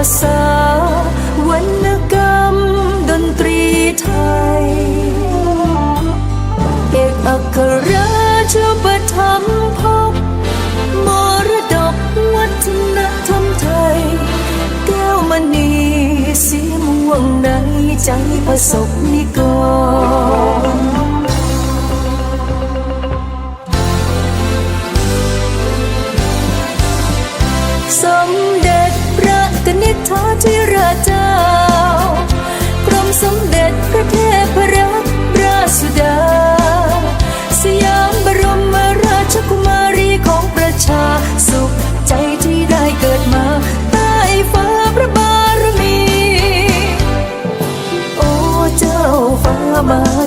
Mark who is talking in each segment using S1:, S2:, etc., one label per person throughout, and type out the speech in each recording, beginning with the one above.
S1: าษาวรรณกรรมดนตรีไทย เอกอัครราชปะทับพบมรดกวัฒนธรรมไทย แก้วมณีสีม่วงในใจประสบนิกร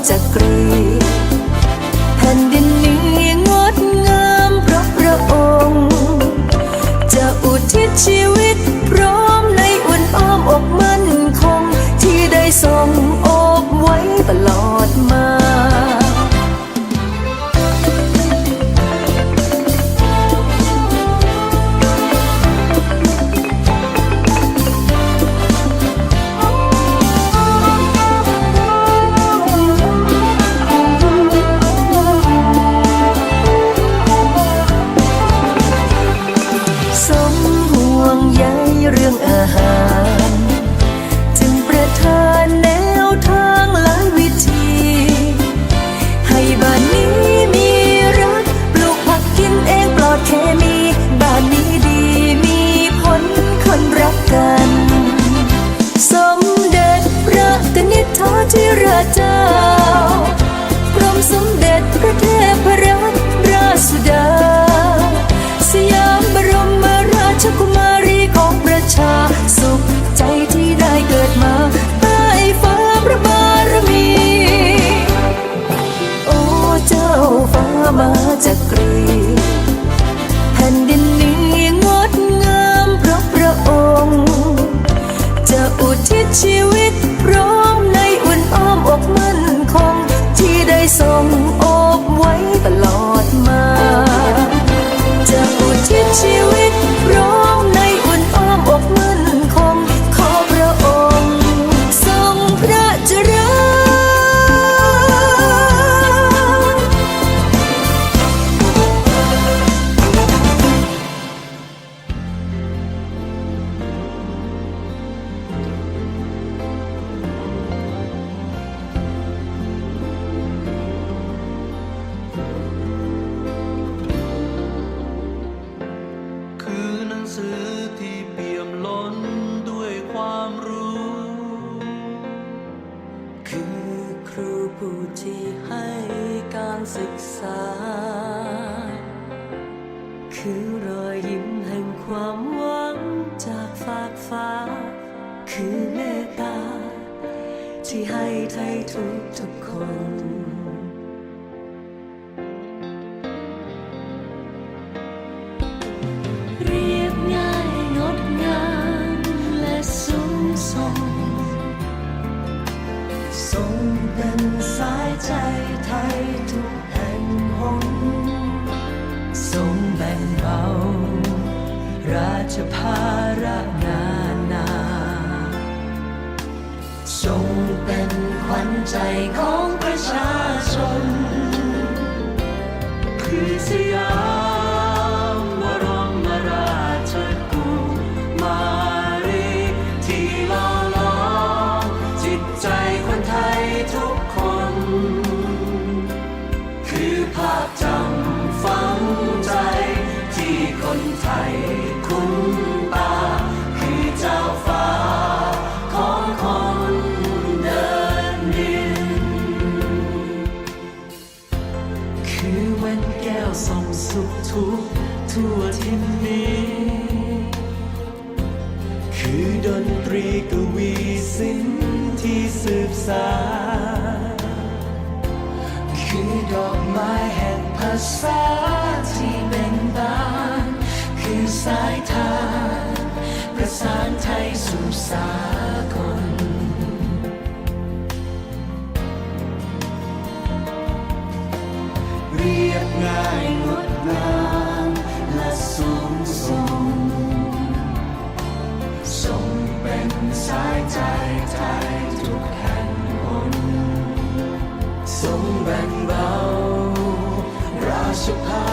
S1: จะกรี เมตตา ที่ให้ไท
S2: ย
S1: ทุกทุกคน เรียบง่ายงดงามและสูส่ทรงเป็นสายใจไทยทุกแห่งหนทรงแบ่งเบาราชภาระน จงเป็นขวัญใจของประชาชน
S2: คือสยาม ที่
S1: สิ้นที่สืบสานคือดอกไม้แห่งภาษาที่เบ่งบาน คือสายทางประสานไทยสู่สากลเรียบง่ายงดงามายใจไทยทุกแห่งหนสมแบ่งเบาราชพา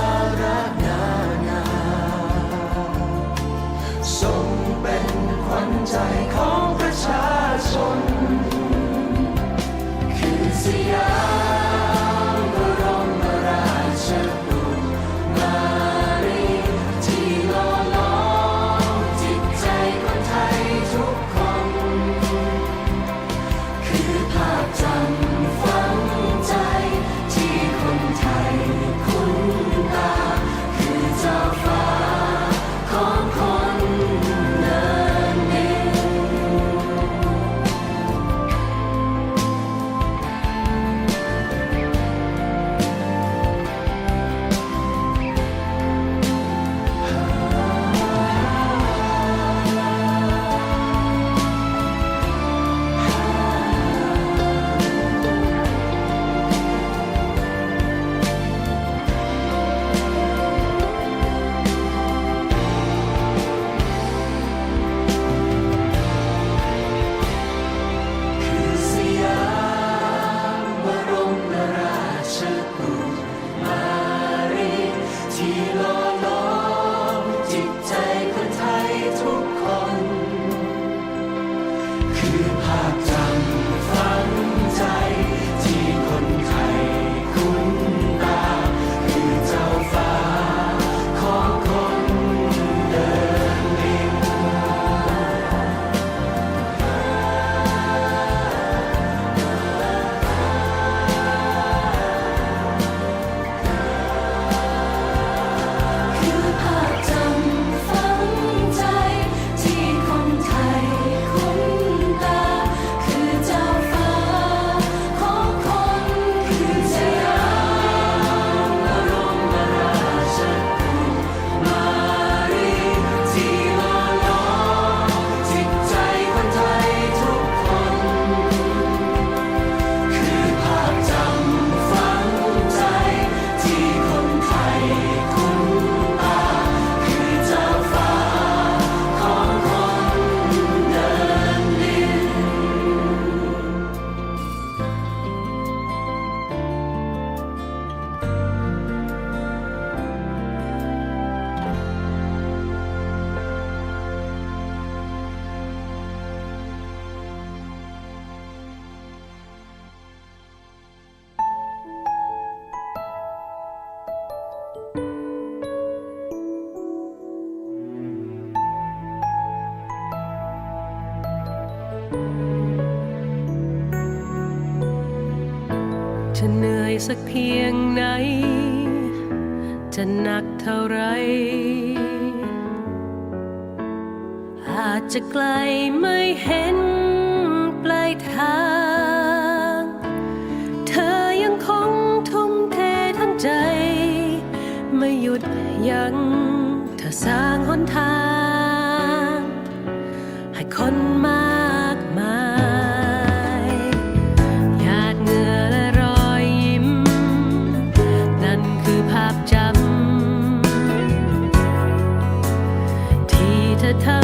S1: สักเพี
S3: ยง
S1: ไห
S4: น จะหนักเท่าไร อาจจะไกลไม่เห็นปลายทาง कथा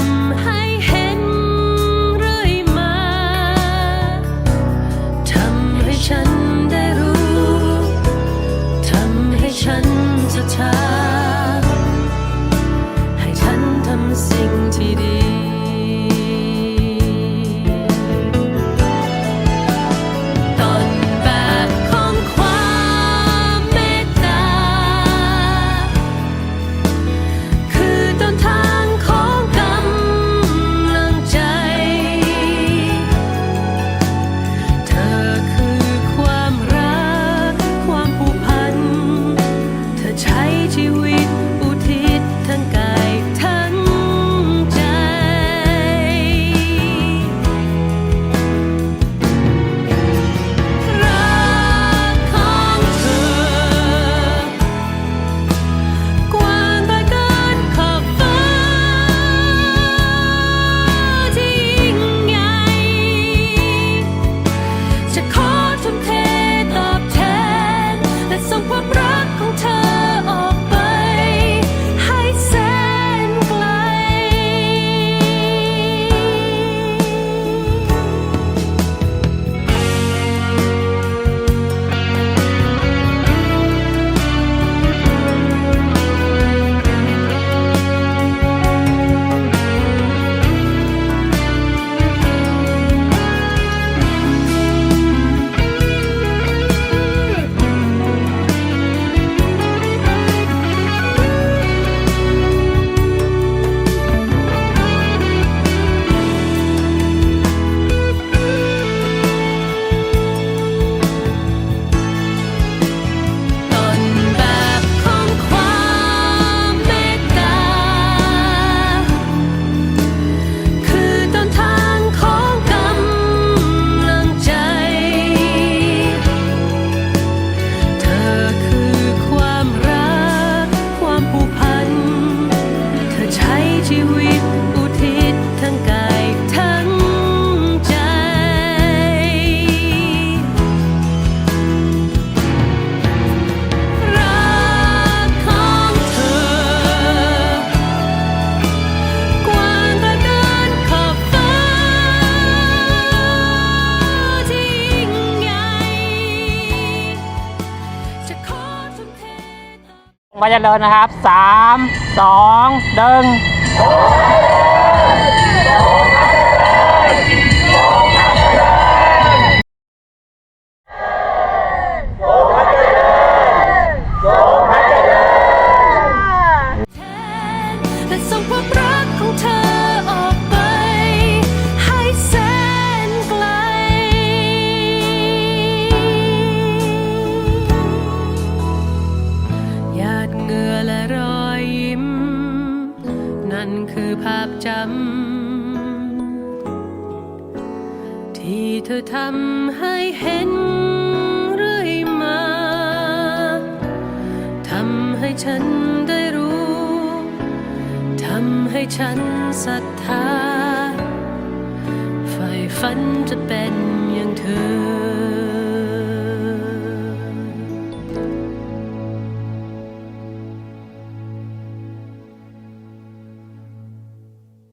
S4: มาจะ
S1: เดินนะครับสามสองหนึ่งำ
S4: ให้เห็นเรื่อยมา ทำให้ฉันได้รู้ ทำให้ฉันศรัทธาใฝ่ฝันจะเป็นอย่างเธอ